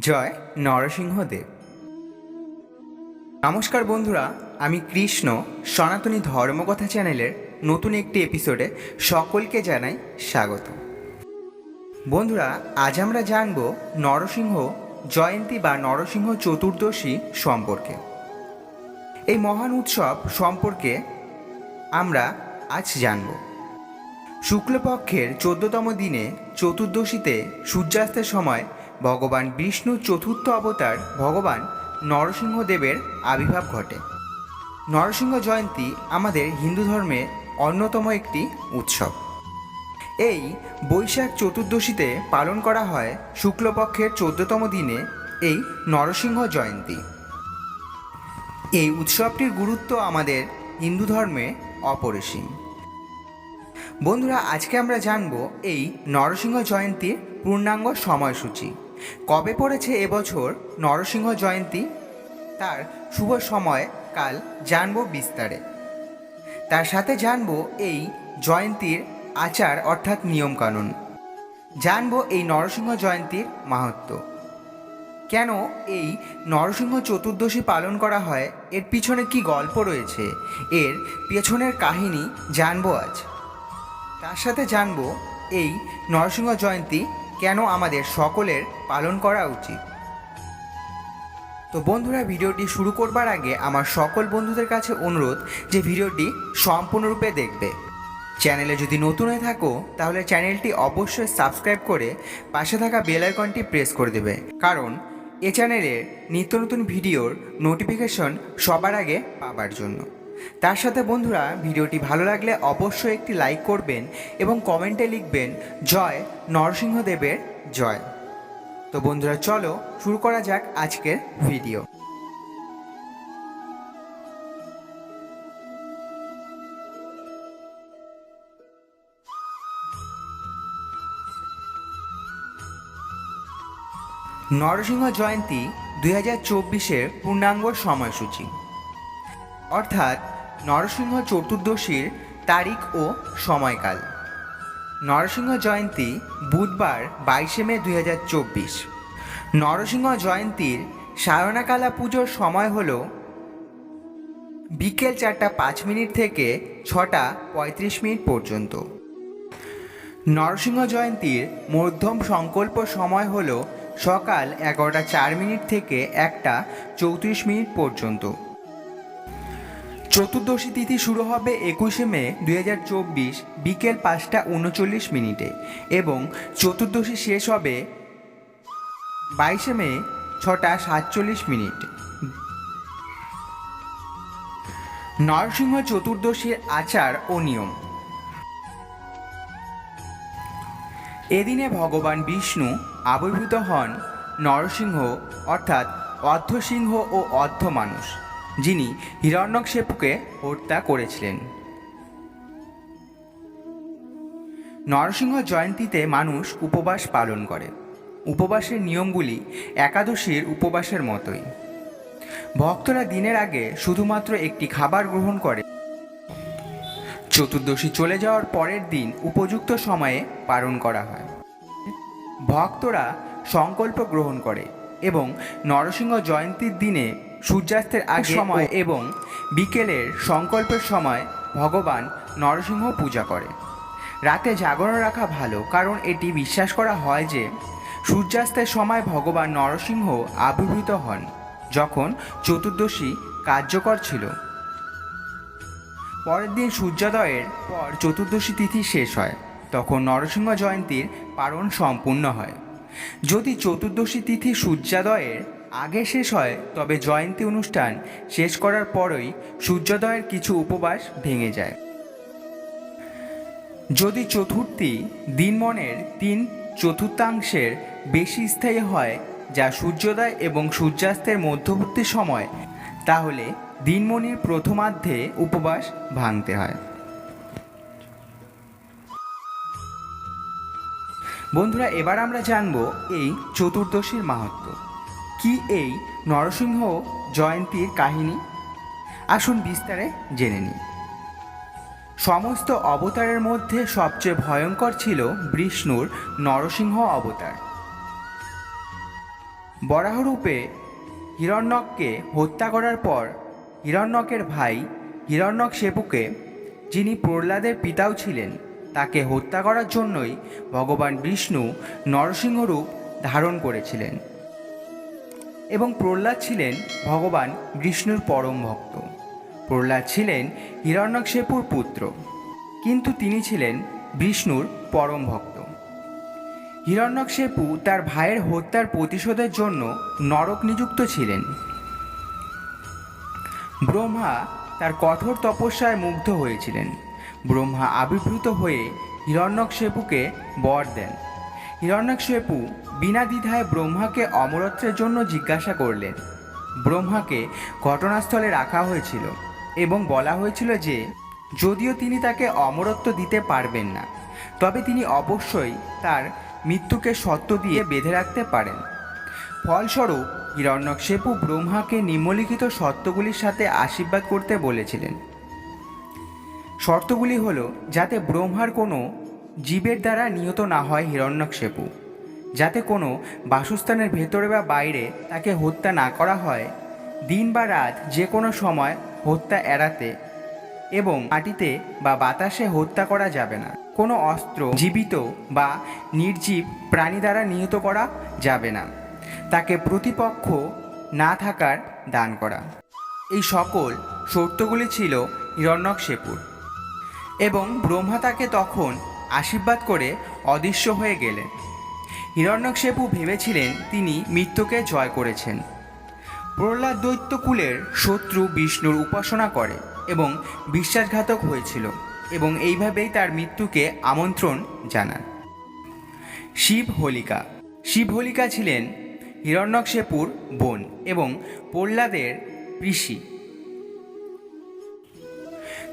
জয় নরসিংহদেব। নমস্কার বন্ধুরা, আমি কৃষ্ণ, সনাতনী ধর্মকথা চ্যানেলের নতুন একটি এপিসোডে সকলকে জানাই স্বাগত। বন্ধুরা, আজ আমরা জানব নরসিংহ জয়ন্তী বা নরসিংহ চতুর্দশী সম্পর্কে। এই মহান উৎসব সম্পর্কে আমরা আজ জানব। শুক্লপক্ষের চোদ্দতম দিনে চতুর্দশীতে সূর্যাস্তের সময় ভগবান বিষ্ণুর চতুর্থ অবতার ভগবান নরসিংহদেবের আবির্ভাব ঘটে। নরসিংহ জয়ন্তী আমাদের হিন্দু ধর্মে অন্যতম একটি উৎসব। এই বৈশাখ চতুর্দশীতে পালন করা হয় শুক্লপক্ষের চোদ্দতম দিনে এই নরসিংহ জয়ন্তী। এই উৎসবটির গুরুত্ব আমাদের হিন্দু ধর্মে অপরিসীম। বন্ধুরা, আজকে আমরা জানব এই নরসিংহ জয়ন্তীর পূর্ণাঙ্গ সময়সূচি। কবে পড়েছে এবছর নরসিংহ জয়ন্তী? তার শুভ সময় কাল জানব বিস্তারে। তার সাথে জানব এই জয়ন্তীর আচার অর্থাৎ নিয়মকানুন। জানব এই নরসিংহ জয়ন্তীর মাহাত্ম্য কেন এই নরসিংহ চতুর্দশী পালন করা হয়? এর পিছনে কি গল্প রয়েছে? এর পেছনের কাহিনী জানব আজ। তার সাথে জানব এই নরসিংহ জয়ন্তী কেন আমাদের সকলের পালন করা উচিত? তো বন্ধুরা, ভিডিওটি শুরু করবার আগে আমার সকল বন্ধুদের কাছে অনুরোধ যে ভিডিওটি সম্পূর্ণরূপে দেখবে। চ্যানেলে যদি নতুন হয়ে থাকো, তাহলে চ্যানেলটি অবশ্যই সাবস্ক্রাইব করে পাশে থাকা বেল আইকনটি প্রেস করে দেবে। কারণ, এ চ্যানেলের নিত্য নতুন ভিডিওর নোটিফিকেশন সবার আগে পাবার জন্য। তার সাথে বন্ধুরা, ভিডিওটি ভালো লাগলে অবশ্যই একটি লাইক করবেন এবং কমেন্টে লিখবেন, জয় নরসিংহদেবের জয়। তো বন্ধুরা, চলো শুরু করা যাক আজকের ভিডিও। নরসিংহ জয়ন্তী দুই হাজার চব্বিশের পূর্ণাঙ্গ সময়সূচি। অর্থাৎ নরসিংহ চতুর্দশীর তারিখ ও সময়কাল। নরসিংহ জয়ন্তী বুধবার বাইশে মে দুই হাজার চব্বিশ। নরসিংহ জয়ন্তীর সায়নাকালা পুজোর সময় হল বিকেল চারটা পাঁচ মিনিট থেকে ছটা পঁয়ত্রিশ মিনিট পর্যন্ত। নরসিংহ জয়ন্তীর মধ্যম সংকল্প সময় হল সকাল এগারোটা চার মিনিট থেকে একটা চৌত্রিশ মিনিট পর্যন্ত। চতুর্দশী তিথি শুরু হবে একুশে মে দু হাজার চব্বিশ বিকেল পাঁচটা উনচল্লিশ মিনিটে এবং চতুর্দশী শেষ হবে বাইশে মে ছটা সাতচল্লিশ মিনিট। নরসিংহ চতুর্দশীর আচার ও নিয়ম। এদিনে ভগবান বিষ্ণু আবির্ভূত হন নরসিংহ, অর্থাৎ অর্ধসিংহ ও অর্ধ মানুষ যিনি হিরণ্যকশেপুকে হত্যা করেছিলেন। নরসিংহ জয়ন্তীতে মানুষ উপবাস পালন করে। উপবাসের নিয়মগুলি একাদশীর উপবাসের মতোই। ভক্তরা দিনের আগে শুধুমাত্র একটি খাবার গ্রহণ করে। চতুর্দশী চলে যাওয়ার পরের দিন উপযুক্ত সময়ে পালন করা হয়। ভক্তরা সংকল্প গ্রহণ করে এবং নরসিংহ জয়ন্তীর দিনে সূর্যাস্তের আগ সময়। এবং বিকেলের সংকল্পের সময় ভগবান নরসিংহ পূজা করে। রাতে জাগরণ রাখা ভালো কারণ এটি বিশ্বাস করা হয় যে সূর্যাস্তের সময় ভগবান নরসিংহ আবির্ভূত হন যখন চতুর্দশী কার্যকর ছিল। পরের দিন সূর্যোদয়ের পর চতুর্দশী তিথি শেষ হয় তখন নরসিংহ জয়ন্তীর পালন সম্পূর্ণ হয়। যদি চতুর্দশী তিথি সূর্যোদয়ের আগে শেষ হয়, তবে জয়ন্তী অনুষ্ঠান শেষ করার পরই সূর্যোদয়ের কিছু উপবাস ভেঙে যায়। যদি চতুর্থী দিনমনের তিন চতুর্থাংশের বেশি স্থায়ী হয় যা সূর্যোদয় এবং সূর্যাস্তের মধ্যবর্তী সময়, তাহলে দিনমণির প্রথমার্ধে উপবাস ভাঙতে হয়। বন্ধুরা, এবার আমরা জানব এই চতুর্দশীর মাহাত্ম্য কি এই নরসিংহ জয়ন্তীর কাহিনী? আসুন বিস্তারে জেনে নিই। সমস্ত অবতারের মধ্যে সবচেয়ে ভয়ঙ্কর ছিল বিষ্ণুর নরসিংহ অবতার। বরাহরূপে হিরণ্যককে হত্যা করার পর হিরণ্যকের ভাই হিরণ্যক সেপুকে যিনি প্রহ্লাদের পিতাও ছিলেন, তাকে হত্যা করার জন্যই ভগবান বিষ্ণু নরসিংহ রূপ ধারণ করেছিলেন। এবং প্রহ্লাদ ছিলেন ভগবান বিষ্ণুর পরম ভক্ত। প্রহ্লাদ ছিলেন হিরণ্যকশেপুর পুত্র, কিন্তু তিনি ছিলেন বিষ্ণুর পরম ভক্ত। হিরণ্যকশেপু তার ভাইয়ের হত্যার প্রতিশোধের জন্য নরক নিযুক্ত ছিলেন। ব্রহ্মা তার কঠোর তপস্যায় মুগ্ধ হয়েছিলেন। ব্রহ্মা আবির্ভূত হয়ে হিরণ্যকশেপুকে বর দেন। হিরণ্যকশেপু বিনা দ্বিধায় ব্রহ্মাকে অমরত্বের জন্য জিজ্ঞাসা করলেন। ব্রহ্মাকে ঘটনাস্থলে রাখা হয়েছিল এবং বলা হয়েছিল যে, যদিও তিনি তাকে অমরত্ব দিতে পারবেন না, তবে তিনি অবশ্যই তার মৃত্যুকে সত্য দিয়ে বেঁধে রাখতে পারেন। ফলস্বরূপ, হিরণ্যকশেপু ব্রহ্মাকে নিম্নলিখিত শর্তগুলির সাথে আশীর্বাদ করতে বলেছিলেন। শর্তগুলি হল, যাতে ব্রহ্মার কোনো জীবের দ্বারা নিহত না হয় হিরণ্যকশেপু। যাতে কোনো বাসস্থানের ভেতরে বা বাইরে তাকে হত্যা না করা হয়। দিন বা রাত যে কোনো সময় হত্যা এড়াতে এবং মাটিতে বা বাতাসে হত্যা করা যাবে না। কোনো অস্ত্র জীবিত বা নির্জীব প্রাণী দ্বারা নিহত করা যাবে না। তাকে প্রতিপক্ষ না থাকার দান করা। এই সকল শর্তগুলি ছিল হিরণ্যকশেপুর এবং ব্রহ্মা তাকে তখন আশীর্বাদ করে অদৃশ্য হয়ে গেলেন। হিরণ্যকশেপু ভেবেছিলেন তিনি মৃত্যুকে জয় করেছেন। প্রহ্লাদ দৈত্যকুলের শত্রু বিষ্ণুর উপাসনা করে এবং বিশ্বাসঘাতক হয়েছিল এবং এইভাবেই তার মৃত্যুকে আমন্ত্রণ জানান। শিব হোলিকা শিব হোলিকা ছিলেন হিরণ্যকশেপুর বোন এবং প্রহ্লাদের ঋষি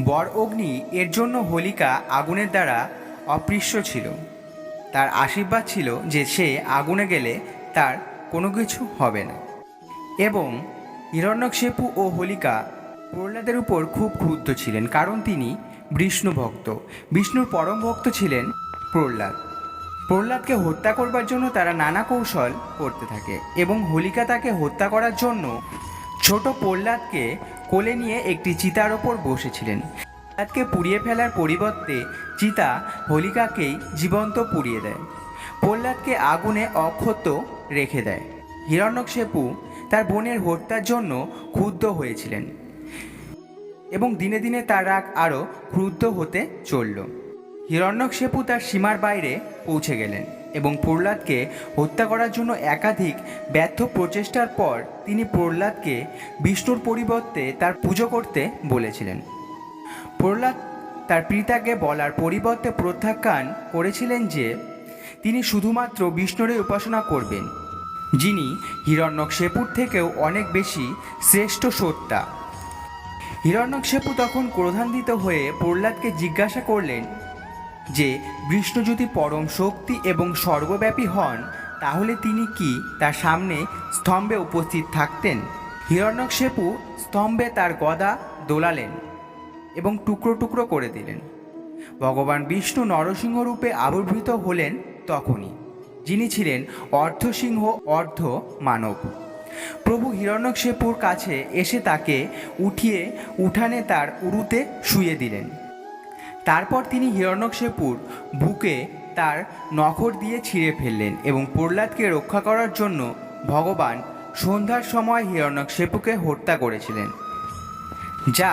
বর অগ্নি এর জন্য হোলিকা আগুনের দ্বারা অপৃশ্য ছিল। তার আশীর্বাদ ছিল যে সে আগুনে গেলে তার কোনো কিছু হবে না। এবং হিরণ্যকশেপু ও হোলিকা প্রহ্লাদের উপর খুব ক্রুদ্ধ ছিলেন, কারণ তিনি বিষ্ণু ভক্ত। বিষ্ণুর পরম ভক্ত ছিলেন প্রহ্লাদ। প্রহ্লাদকে হত্যা করবার জন্য তারা নানা কৌশল করতে থাকে এবং হোলিকা তাকে হত্যা করার জন্য ছোট প্রহ্লাদকে কোলে নিয়ে একটি চিতার ওপর বসেছিলেন। প্রহ্লাদকে পুড়িয়ে ফেলার পরিবর্তে চিতা হোলিকাকেই জীবন্ত পুড়িয়ে দেয়। প্রহ্লাদকে আগুনে অক্ষত রেখে দেয়। হিরণ্যকশেপু তার বোনের হত্যার জন্য ক্ষুব্ধ হয়েছিলেন এবং দিনে দিনে তার রাগ আরও ক্রুদ্ধ হতে চলল। হিরণ্যকশেপু তার সীমার বাইরে পৌঁছে গেলেন এবং প্রহ্লাদকে হত্যা করার জন্য একাধিক ব্যর্থ প্রচেষ্টার পর তিনি প্রহ্লাদকে বিষ্ণুর পরিবর্তে তার পুজো করতে বলেছিলেন। প্রহ্লাদ তার পিতাকে বলার পরিবর্তে প্রত্যাখ্যান করেছিলেন যে, তিনি শুধুমাত্র বিষ্ণুরই উপাসনা করবেন, যিনি হিরণ্যকশেপুর থেকেও অনেক বেশি শ্রেষ্ঠ সত্তা। হিরণ্যকশেপু তখন ক্রোধান্বিত হয়ে প্রহ্লাদকে জিজ্ঞাসা করলেন যে, বিষ্ণু যদি পরম শক্তি এবং সর্বব্যাপী হন, তাহলে তিনি কি তার সামনে স্তম্ভে উপস্থিত থাকতেন? হিরণ্যকশেপু স্তম্ভে তার গদা দোলালেন। এবং টুকরো টুকরো করে দিলেন। ভগবান বিষ্ণু নরসিংহ রূপে আবির্ভূত হলেন তখনই, যিনি ছিলেন অর্ধসিংহ, অর্ধ মানব। প্রভু হিরণ্যকশেপুর কাছে এসে তাকে উঠিয়ে উঠানে তার উরুতে শুয়ে দিলেন। তারপর তিনি হিরণ্যকশেপুর বুকে তার নখর দিয়ে ছিঁড়ে ফেললেন এবং প্রহ্লাদকে রক্ষা করার জন্য ভগবান সন্ধ্যার সময় হিরণ্যকশেপুকে হত্যা করেছিলেন, যা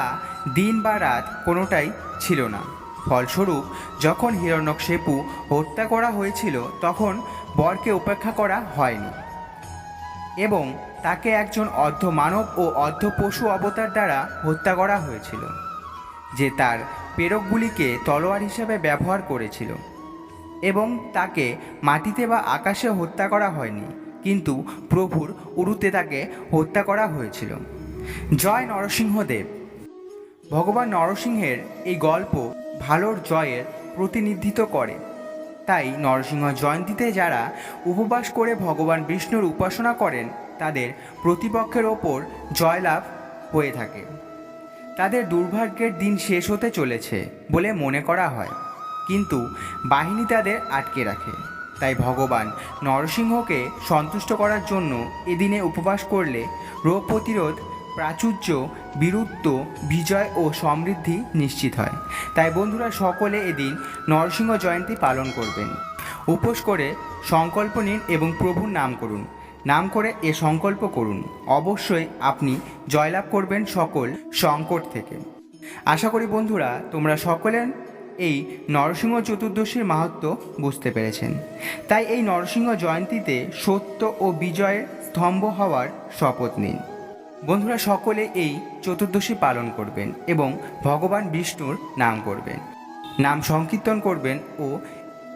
দিন বা রাত কোনোটাই ছিল না। ফলস্বরূপ, যখন হিরণ্যকশেপু হত্যা করা হয়েছিল, তখন বরকে উপেক্ষা করা হয়নি এবং তাকে একজন অর্ধ মানব ও অর্ধ পশু অবতার দ্বারা হত্যা করা হয়েছিল, যে তার প্রেরকগুলিকে তলোয়ার হিসেবে ব্যবহার করেছিল এবং তাকে মাটিতে বা আকাশে হত্যা করা হয়নি, কিন্তু প্রভুর উরুতে তাকে হত্যা করা হয়েছিল। জয় নরসিংহদেব ভগবান নরসিংহের এই গল্প ভালোর জয়ের প্রতিনিধিত্ব করে। তাই নরসিংহ জয়ন্তীতে যারা উপবাস করে ভগবান বিষ্ণুর উপাসনা করেন, তাদের প্রতিপক্ষের ওপর জয়লাভ হয়ে থাকে। তাদের দুর্ভাগ্যের দিন শেষ হতে চলেছে বলে মনে করা হয়, কিন্তু বাহিনী তাদের আটকে রাখে। তাই ভগবান নরসিংহকে সন্তুষ্ট করার জন্য এদিনে উপবাস করলে রোগ প্রতিরোধ প্রাচুর্য, বীরত্ব, বিজয় ও সমৃদ্ধি নিশ্চিত হয়। তাই বন্ধুরা, সকলে এদিন নরসিংহ জয়ন্তী পালন করবেন। উপোস করে সংকল্প নিন এবং প্রভুর নাম করুন। নাম করে এ সংকল্প করুন। অবশ্যই আপনি জয়লাভ করবেন সকল সংকট থেকে। আশা করি বন্ধুরা, তোমরা সকলে এই নরসিংহ চতুর্দশীর মাহাত্ম বুঝতে পেরেছেন। তাই এই নরসিংহ জয়ন্তীতে সত্য ও বিজয়ের স্তম্ভ হওয়ার শপথ নিন। বন্ধুরা সকলে এই চতুর্দশী পালন করবেন এবং ভগবান বিষ্ণুর নাম করবেন। নাম সংকীর্তন করবেন ও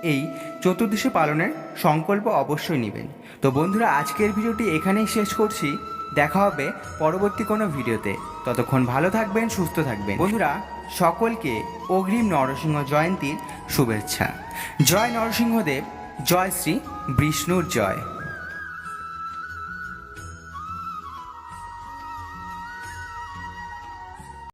এই চতুর্দশী পালনের সংকল্প অবশ্যই নেবেন। তো বন্ধুরা, আজকের ভিডিওটি এখানেই শেষ করছি। দেখা হবে পরবর্তী কোনো ভিডিওতে। ততক্ষণ ভালো থাকবেন, সুস্থ থাকবেন। বন্ধুরা, সকলকে অগ্রিম নরসিংহ জয়ন্তীর শুভেচ্ছা। জয় নরসিংহদেব, জয় শ্রী বিষ্ণুর জয়।